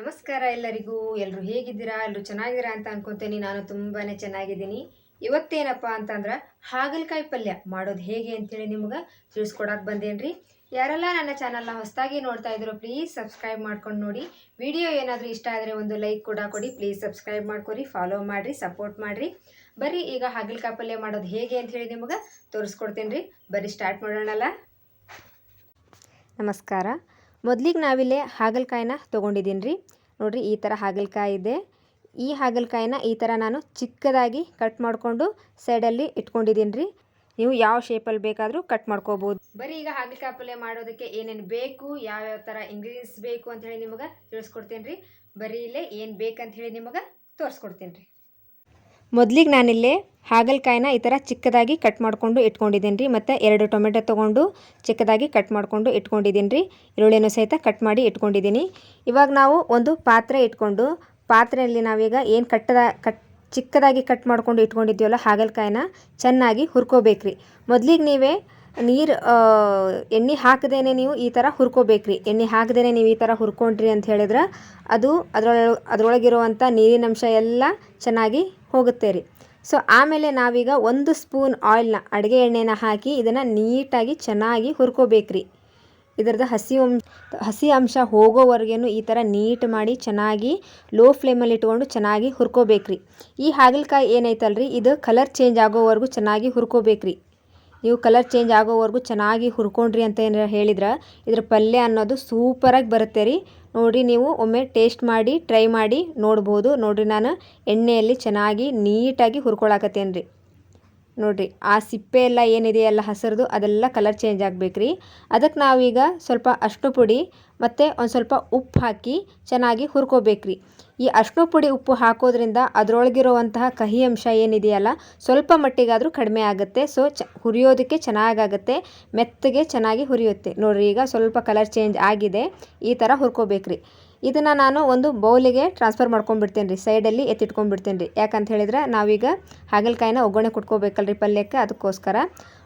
ನಮಸ್ಕಾರ ಎಲ್ಲರಿಗೂ. ಎಲ್ಲರೂ ಹೇಗಿದ್ದೀರಾ? ಎಲ್ಲರೂ ಚೆನ್ನಾಗಿದ್ದೀರಾ ಅಂತ ಅನ್ಕೊತೀನಿ. ನಾನು ತುಂಬಾ ಚೆನ್ನಾಗಿದ್ದೀನಿ. ಇವತ್ತೇನಪ್ಪ ಅಂತಂದ್ರೆ ಹಾಗಲಕಾಯಿ ಪಲ್ಯ ಮಾಡೋದು ಹೇಗೆ ಅಂತೇಳಿ ನಿಮ್ಗೆ ತಿಳಿಸ್ಕೊಡಕ್ಕೆ ಬಂದೇನ್ರಿ. ಯಾರೆಲ್ಲ ನನ್ನ ಚಾನಲ್ನ ಹೊಸದಾಗಿ ನೋಡ್ತಾ ಇದ್ರು ಪ್ಲೀಸ್ ಸಬ್ಸ್ಕ್ರೈಬ್ ಮಾಡ್ಕೊಂಡು ನೋಡಿ. ವಿಡಿಯೋ ಏನಾದರೂ ಇಷ್ಟ ಆದರೆ ಒಂದು ಲೈಕ್ ಕೂಡ ಕೊಡಿ. ಪ್ಲೀಸ್ ಸಬ್ಸ್ಕ್ರೈಬ್ ಮಾಡ್ಕೊರಿ ಫಾಲೋ ಮಾಡಿರಿ ಸಪೋರ್ಟ್ ಮಾಡಿರಿ. ಬರ್ರಿ, ಈಗ ಹಾಗಲಕಾಯಿ ಪಲ್ಯ ಮಾಡೋದು ಹೇಗೆ ಅಂತ ಹೇಳಿ ನಿಮ್ಗೆ ತೋರಿಸ್ಕೊಡ್ತೀನಿ ರೀ ಬರ್ರಿ ಸ್ಟಾರ್ಟ್ ಮಾಡೋಣಲ್ಲ. ನಮಸ್ಕಾರ. ಮೊದಲಿಗೆ ನಾವಿಲ್ಲೇ ಹಾಗಲಕಾಯಿನ ತೊಗೊಂಡಿದ್ದೀನಿ ರೀ ನೋಡಿರಿ ಈ ಥರ ಹಾಗಲಕಾಯಿ ಇದೆ. ಈ ಹಾಗಲಕಾಯಿನ ಈ ಥರ ನಾನು ಚಿಕ್ಕದಾಗಿ ಕಟ್ ಮಾಡಿಕೊಂಡು ಸೈಡಲ್ಲಿ ಇಟ್ಕೊಂಡಿದ್ದೀನಿ ರೀ ನೀವು ಯಾವ ಶೇಪಲ್ಲಿ ಬೇಕಾದರೂ ಕಟ್ ಮಾಡ್ಕೋಬೋದು. ಬರೀ ಈಗ ಹಾಗಲಕಾಯಿ ಪಲ್ಯ ಮಾಡೋದಕ್ಕೆ ಏನೇನು ಬೇಕು, ಯಾವ್ಯಾವ ಥರ ಇಂಗ್ರೀಡಿಯೆಂಟ್ಸ್ ಬೇಕು ಅಂತ ಹೇಳಿ ನಿಮಗೆ ತಿಳಿಸ್ಕೊಡ್ತೀನಿ ರೀ ಬರೀ ಇಲ್ಲೇ ಏನು ಬೇಕಂತ ಹೇಳಿ ನಿಮಗೆ ತೋರಿಸ್ಕೊಡ್ತೀನಿ ರೀ ಮೊದಲಿಗೆ ನಾನಿಲ್ಲೇ ಹಾಗಲಕಾಯಿನ ಈ ಥರ ಚಿಕ್ಕದಾಗಿ ಕಟ್ ಮಾಡಿಕೊಂಡು ಇಟ್ಕೊಂಡಿದ್ದೀನಿ ರೀ ಮತ್ತು ಎರಡು ಟೊಮೆಟೊ ತೊಗೊಂಡು ಚಿಕ್ಕದಾಗಿ ಕಟ್ ಮಾಡಿಕೊಂಡು ಇಟ್ಕೊಂಡಿದ್ದೀನಿ ರೀ ಈರುಳ್ಳಿನೂ ಸಹಿತ ಕಟ್ ಮಾಡಿ ಇಟ್ಕೊಂಡಿದ್ದೀನಿ. ಇವಾಗ ನಾವು ಒಂದು ಪಾತ್ರೆ ಇಟ್ಕೊಂಡು ಪಾತ್ರೆಯಲ್ಲಿ ನಾವೀಗ ಏನು ಕಟ್ಟದ ಕಟ್ ಚಿಕ್ಕದಾಗಿ ಕಟ್ ಮಾಡ್ಕೊಂಡು ಇಟ್ಕೊಂಡಿದ್ದೀವಲ್ಲ ಹಾಗಲಕಾಯಿನ ಚೆನ್ನಾಗಿ ಹುರ್ಕೋಬೇಕ್ರಿ. ಮೊದಲಿಗೆ ನೀವೇ ನೀರು ಎಣ್ಣೆ ಹಾಕದೇನೆ ನೀವು ಈ ಥರ ಹುರ್ಕೋಬೇಕ್ರಿ. ಎಣ್ಣೆ ಹಾಕದೇನೆ ನೀವು ಈ ಥರ ಹುರ್ಕೊಂಡ್ರಿ ಅಂತ ಹೇಳಿದ್ರೆ ಅದು ಅದರೊಳ, ಅದರೊಳಗಿರುವಂಥ ನೀರಿನಂಶ ಎಲ್ಲ ಚೆನ್ನಾಗಿ ಹೋಗುತ್ತೆ ರೀ. ಸೊ ಆಮೇಲೆ ನಾವೀಗ ಒಂದು ಸ್ಪೂನ್ ಆಯಿಲ್ನ ಅಡುಗೆ ಎಣ್ಣೆನ ಹಾಕಿ ಇದನ್ನು ನೀಟಾಗಿ ಚೆನ್ನಾಗಿ ಹುರ್ಕೋಬೇಕ್ರಿ ಇದರದ್ದು ಹಸಿ ಅಂಶ ಹಸಿ ಅಂಶ ಹೋಗೋವರೆಗೇನು ಈ ಥರ ನೀಟ್ ಮಾಡಿ ಚೆನ್ನಾಗಿ ಲೋ ಫ್ಲೇಮಲ್ಲಿ ಇಟ್ಕೊಂಡು ಚೆನ್ನಾಗಿ ಹುರ್ಕೋಬೇಕು ರೀ. ಈ ಹಾಗಲಕಾಯಿ ಏನೈತಲ್ರಿ ಇದು ಕಲರ್ ಚೇಂಜ್ ಆಗೋವರೆಗೂ ಚೆನ್ನಾಗಿ ಹುರ್ಕೋಬೇಕ್ರಿ ನೀವು ಕಲರ್ ಚೇಂಜ್ ಆಗೋವರೆಗೂ ಚೆನ್ನಾಗಿ ಹುರ್ಕೊಂಡ್ರಿ ಅಂತ ಏನಾರ ಹೇಳಿದ್ರೆ, ಇದ್ರ ಪಲ್ಯ ಅನ್ನೋದು ಸೂಪರಾಗಿ ಬರುತ್ತೆ ರೀ. ನೋಡಿ ನೀವು ಒಮ್ಮೆ ಟೇಸ್ಟ್ ಮಾಡಿ ಟ್ರೈ ಮಾಡಿ ನೋಡ್ಬೋದು. ನೋಡಿರಿ ನಾನು ಎಣ್ಣೆಯಲ್ಲಿ ಚೆನ್ನಾಗಿ ನೀಟಾಗಿ ಹುರ್ಕೊಳಕತ್ತೇನೆ ರೀ ನೋಡಿರಿ, ಆ ಸಿಪ್ಪೆ ಎಲ್ಲ ಏನಿದೆಯಲ್ಲ ಹಸಿರದು ಅದೆಲ್ಲ ಕಲರ್ ಚೇಂಜ್ ಆಗಬೇಕ್ರಿ. ಅದಕ್ಕೆ ನಾವೀಗ ಸ್ವಲ್ಪ ಅಷ್ಟು ಪುಡಿ ಮತ್ತು ಒಂದು ಸ್ವಲ್ಪ ಉಪ್ಪು ಹಾಕಿ ಚೆನ್ನಾಗಿ ಹುರ್ಕೋಬೇಕ್ರಿ. ಈ ಅಷ್ಟು ಪುಡಿ ಉಪ್ಪು ಹಾಕೋದ್ರಿಂದ ಅದರೊಳಗಿರುವಂತಹ ಕಹಿ ಅಂಶ ಏನಿದೆಯಲ್ಲ, ಸ್ವಲ್ಪ ಮಟ್ಟಿಗಾದರೂ ಕಡಿಮೆ ಆಗುತ್ತೆ. ಸೊ ಚ, ಹುರಿಯೋದಕ್ಕೆ ಚೆನ್ನಾಗಾಗುತ್ತೆ, ಮೆತ್ತಗೆ ಚೆನ್ನಾಗಿ ಹುರಿಯುತ್ತೆ. ನೋಡಿರಿ, ಈಗ ಸ್ವಲ್ಪ ಕಲರ್ ಚೇಂಜ್ ಆಗಿದೆ, ಈ ಥರ ಹುರ್ಕೋಬೇಕ್ರಿ. ಇದನ್ನು ನಾನು ಒಂದು ಬೌಲಿಗೆ ಟ್ರಾನ್ಸ್ಫರ್ ಮಾಡ್ಕೊಂಡ್ಬಿಡ್ತೇನೆ ರೀ ಸೈಡಲ್ಲಿ ಎತ್ತಿಟ್ಕೊಂಡ್ಬಿಡ್ತೇನೆ ರೀ. ಯಾಕಂತ ಹೇಳಿದ್ರೆ ನಾವೀಗ ಹಾಗಲಕಾಯಿನ ಒಗ್ಗರಣೆ ಕುಟ್ಕೋಬೇಕಲ್ರಿ ಪಲ್ಯಕ್ಕೆ ಅದಕ್ಕೋಸ್ಕರ.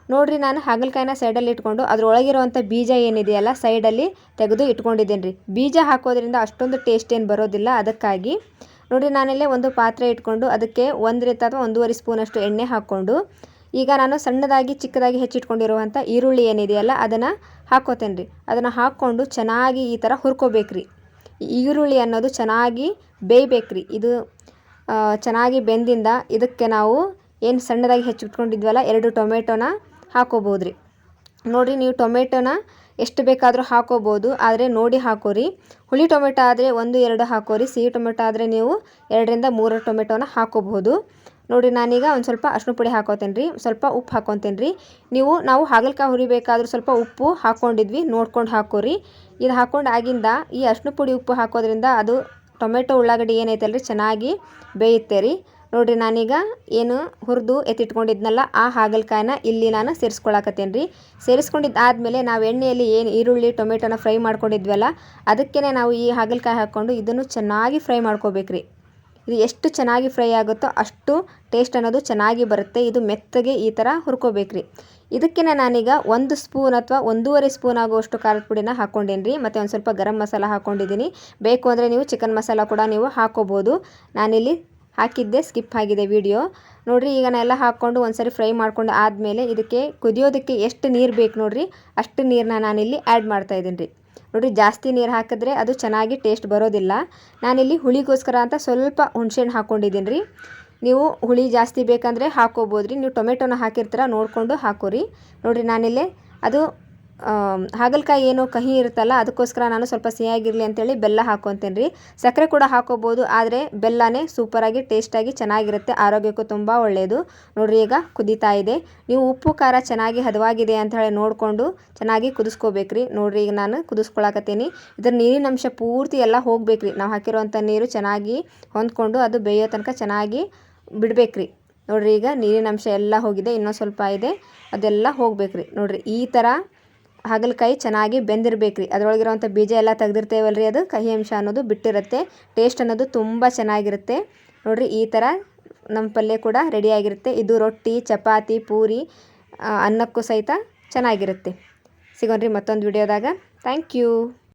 ನೋಡಿರಿ ನಾನು ಹಾಗಲಕಾಯಿನ ಸೈಡಲ್ಲಿ ಇಟ್ಕೊಂಡು ಅದರೊಳಗಿರುವಂಥ ಬೀಜ ಏನಿದೆಯಲ್ಲ ಸೈಡಲ್ಲಿ ತೆಗೆದು ಇಟ್ಕೊಂಡಿದ್ದೇನೆ ರೀ. ಬೀಜ ಹಾಕೋದ್ರಿಂದ ಅಷ್ಟೊಂದು ಟೇಸ್ಟ್ ಏನು ಬರೋದಿಲ್ಲ ಅದಕ್ಕಾಗಿ. ನೋಡಿರಿ ನಾನಿಲ್ಲೇ ಒಂದು ಪಾತ್ರೆ ಇಟ್ಕೊಂಡು ಅದಕ್ಕೆ ಒಂದರಿಂದ ಅಥವಾ ಒಂದೂವರೆ ಸ್ಪೂನಷ್ಟು ಎಣ್ಣೆ ಹಾಕ್ಕೊಂಡು ಈಗ ನಾನು ಸಣ್ಣದಾಗಿ ಚಿಕ್ಕದಾಗಿ ಹೆಚ್ಚಿಟ್ಕೊಂಡಿರುವಂಥ ಈರುಳ್ಳಿ ಏನಿದೆಯಲ್ಲ ಅದನ್ನು ಹಾಕೋತೇನೆ ರೀ. ಅದನ್ನು ಹಾಕ್ಕೊಂಡು ಚೆನ್ನಾಗಿ ಈ ಥರ ಹುರ್ಕೋಬೇಕ್ರಿ. ಈರುಳ್ಳಿ ಅನ್ನೋದು ಚೆನ್ನಾಗಿ ಬೇಯಬೇಕ್ರಿ. ಇದು ಚೆನ್ನಾಗಿ ಬೆಂದಿಂದ ಇದಕ್ಕೆ ನಾವು ಏನು ಸಣ್ಣದಾಗಿ ಹೆಚ್ಚಿಟ್ಕೊಂಡಿದ್ವಲ್ಲ, ಎರಡು ಟೊಮೆಟೊನ ಹಾಕೋಬೋದು ರೀ ನೋಡಿರಿ, ನೀವು ಟೊಮೆಟೊನ ಎಷ್ಟು ಬೇಕಾದರೂ ಹಾಕೋಬೋದು, ಆದರೆ ನೋಡಿ ಹಾಕೋರಿ. ಹುಳಿ ಟೊಮೆಟೊ ಆದರೆ ಒಂದು, ಎರಡು ಹಾಕೋರಿ. ಸಿಹಿ ಟೊಮೆಟೊ ಆದರೆ ನೀವು ಎರಡರಿಂದ ಮೂರು ಟೊಮೆಟೊನ ಹಾಕೋಬಹುದು. ನೋಡಿ, ನಾನೀಗ ಒಂದು ಸ್ವಲ್ಪ ಅರ್ಶಿನ ಪುಡಿ ಹಾಕೋತೇನೆ ರೀ ಸ್ವಲ್ಪ ಉಪ್ಪು ಹಾಕೊತೇನೆ ರೀ ನೀವು, ನಾವು ಹಾಗಲಕಾಯಿ ಹುರಿಬೇಕಾದ್ರೂ ಸ್ವಲ್ಪ ಉಪ್ಪು ಹಾಕ್ಕೊಂಡಿದ್ವಿ ನೋಡ್ಕೊಂಡು ಹಾಕೋರಿ. ಇದು ಹಾಕ್ಕೊಂಡು ಆಗಿಂದ ಈ ಅರ್ಶಿನ ಪುಡಿ ಉಪ್ಪು ಹಾಕೋದ್ರಿಂದ ಅದು ಟೊಮೆಟೊ ಉಳ್ಳಾಗಡ್ಡಿ ಏನೈತಲ್ರಿ, ಚೆನ್ನಾಗಿ ಬೇಯುತ್ತೆ ರೀ ನೋಡಿರಿ, ನಾನೀಗ ಏನು ಹುರಿದು ಎತ್ತಿಟ್ಕೊಂಡಿದ್ನಲ್ಲ, ಆ ಹಾಗಲಕಾಯಿನ ಇಲ್ಲಿ ನಾನು ಸೇರಿಸ್ಕೊಳಕತ್ತೇನೆ ರೀ ಸೇರಿಸ್ಕೊಂಡಿದ್ದಾದಮೇಲೆ ನಾವು ಎಣ್ಣೆಯಲ್ಲಿ ಏನು ಈರುಳ್ಳಿ, ಟೊಮೆಟೊನ ಫ್ರೈ ಮಾಡ್ಕೊಂಡಿದ್ವಲ್ಲ ಅದಕ್ಕೇ ನಾವು ಈ ಹಾಗಲಕಾಯಿ ಹಾಕ್ಕೊಂಡು ಇದನ್ನು ಚೆನ್ನಾಗಿ ಫ್ರೈ ಮಾಡ್ಕೋಬೇಕ್ರಿ. ಇದು ಎಷ್ಟು ಚೆನ್ನಾಗಿ ಫ್ರೈ ಆಗುತ್ತೋ ಅಷ್ಟು ಟೇಸ್ಟ್ ಅನ್ನೋದು ಚೆನ್ನಾಗಿ ಬರುತ್ತೆ. ಇದು ಮೆತ್ತಗೆ ಈ ಥರ ಹುರ್ಕೋಬೇಕ್ರಿ. ಇದಕ್ಕೆ ನಾನೀಗ ಒಂದು ಸ್ಪೂನ್ ಅಥವಾ ಒಂದೂವರೆ ಸ್ಪೂನ್ ಆಗುವಷ್ಟು ಖಾರದ ಪುಡಿನ ಹಾಕ್ಕೊಂಡೇನಿ ರೀ ಮತ್ತು ಒಂದು ಸ್ವಲ್ಪ ಗರಂ ಮಸಾಲ ಹಾಕ್ಕೊಂಡಿದ್ದೀನಿ ಬೇಕು ಅಂದರೆ ನೀವು ಚಿಕನ್ ಮಸಾಲ ಕೂಡ ನೀವು ಹಾಕ್ಕೋಬೋದು ನಾನಿಲ್ಲಿ ಹಾಕಿದ್ದೆ ಸ್ಕಿಪ್ ಆಗಿದೆ ವಿಡಿಯೋ ನೋಡಿರಿ, ಈಗ ನಾನೆಲ್ಲ ಹಾಕ್ಕೊಂಡು ಹಾಕ್ಕೊಂಡು ಒಂದ್ಸರಿ ಫ್ರೈ ಮಾಡ್ಕೊಂಡು ಆದಮೇಲೆ ಇದಕ್ಕೆ ಕುದಿಯೋದಕ್ಕೆ ಎಷ್ಟು ನೀರು ಬೇಕು ನೋಡಿರಿ, ಅಷ್ಟು ನೀರನ್ನ ನಾನಿಲ್ಲಿ ಆ್ಯಡ್ ಮಾಡ್ತಾಯಿದ್ದೀನಿ ರೀ ನೋಡಿರಿ ಜಾಸ್ತಿ ನೀರು ಹಾಕಿದ್ರೆ ಅದು ಚೆನ್ನಾಗಿ ಟೇಸ್ಟ್ ಬರೋದಿಲ್ಲ. ನಾನಿಲ್ಲಿ ಹುಳಿಗೋಸ್ಕರ ಅಂತ ಸ್ವಲ್ಪ ಹುಣಸೆಹಣ್ಣು ಹಾಕ್ಕೊಂಡಿದ್ದೀನಿ ರೀ ನೀವು ಹುಳಿ ಜಾಸ್ತಿ ಬೇಕಂದರೆ ಹಾಕ್ಕೋಬೋದು ರೀ ನೀವು ಟೊಮೆಟೊನ ಹಾಕಿರ್ತೀರ ನೋಡಿಕೊಂಡು ಹಾಕೋರಿ. ನೋಡಿರಿ, ನಾನಿಲ್ಲಿ ಅದು ಹಾಗಲಕಾಯಿ ಏನು ಕಹಿ ಇರುತ್ತಲ್ಲ, ಅದಕ್ಕೋಸ್ಕರ ನಾನು ಸ್ವಲ್ಪ ಸಿಹಿಯಾಗಿರಲಿ ಅಂತೇಳಿ ಬೆಲ್ಲ ಹಾಕೊತೇನೆ ರೀ ಸಕ್ಕರೆ ಕೂಡ ಹಾಕೋಬೋದು, ಆದರೆ ಬೆಲ್ಲನೇ ಸೂಪರಾಗಿ ಟೇಸ್ಟಾಗಿ ಚೆನ್ನಾಗಿರುತ್ತೆ, ಆರೋಗ್ಯಕ್ಕೂ ತುಂಬ ಒಳ್ಳೆಯದು ನೋಡಿರಿ ಈಗ ಕುದೀತಾ ಇದೆ. ನೀವು ಉಪ್ಪು, ಖಾರ ಚೆನ್ನಾಗಿ ಹದವಾಗಿದೆ ಅಂತ ಹೇಳಿ ನೋಡಿಕೊಂಡು ಚೆನ್ನಾಗಿ ಕುದಿಸ್ಕೋಬೇಕ್ರಿ. ನೋಡಿರಿ ಈಗ ನಾನು ಕುದಿಸ್ಕೊಳಕತ್ತೀನಿ. ಇದ್ರ ನೀರಿನ ಅಂಶ ಪೂರ್ತಿ ಎಲ್ಲ ಹೋಗ್ಬೇಕ್ರಿ. ನಾವು ಹಾಕಿರುವಂಥ ನೀರು ಚೆನ್ನಾಗಿ ಹೊಂದ್ಕೊಂಡು ಅದು ಬೇಯೋ ತನಕ ಚೆನ್ನಾಗಿ ಬಿಡಬೇಕ್ರಿ. ನೋಡಿರಿ ಈಗ ನೀರಿನ ಅಂಶ ಎಲ್ಲ ಹೋಗಿದೆ, ಇನ್ನೊಂದು ಸ್ವಲ್ಪ ಇದೆ, ಅದೆಲ್ಲ ಹೋಗ್ಬೇಕ್ರಿ. ನೋಡಿರಿ ಈ ಥರ ಹಾಗಲಕಾಯಿ ಚೆನ್ನಾಗಿ ಬೆಂದಿರ್ಬೇಕು ರೀ ಅದರೊಳಗಿರುವಂಥ ಬೀಜ ಎಲ್ಲ ತೆಗ್ದಿರ್ತೇವಲ್ಲ ರೀ ಅದು. ಕಹಿ ಅಂಶ ಅನ್ನೋದು ಬಿಟ್ಟಿರುತ್ತೆ. ಟೇಸ್ಟ್ ಅನ್ನೋದು ತುಂಬ ಚೆನ್ನಾಗಿರುತ್ತೆ. ನೋಡಿರಿ, ಈ ಥರ ನಮ್ಮ ಪಲ್ಯ ಕೂಡ ರೆಡಿಯಾಗಿರುತ್ತೆ ಇದು ರೊಟ್ಟಿ, ಚಪಾತಿ, ಪೂರಿ ಅನ್ನಕ್ಕೂ ಸಹಿತ ಚೆನ್ನಾಗಿರುತ್ತೆ. ಸಿಗೋಣ್ರಿ ಮತ್ತೊಂದು ವಿಡಿಯೋದಾಗ ಥ್ಯಾಂಕ್ ಯು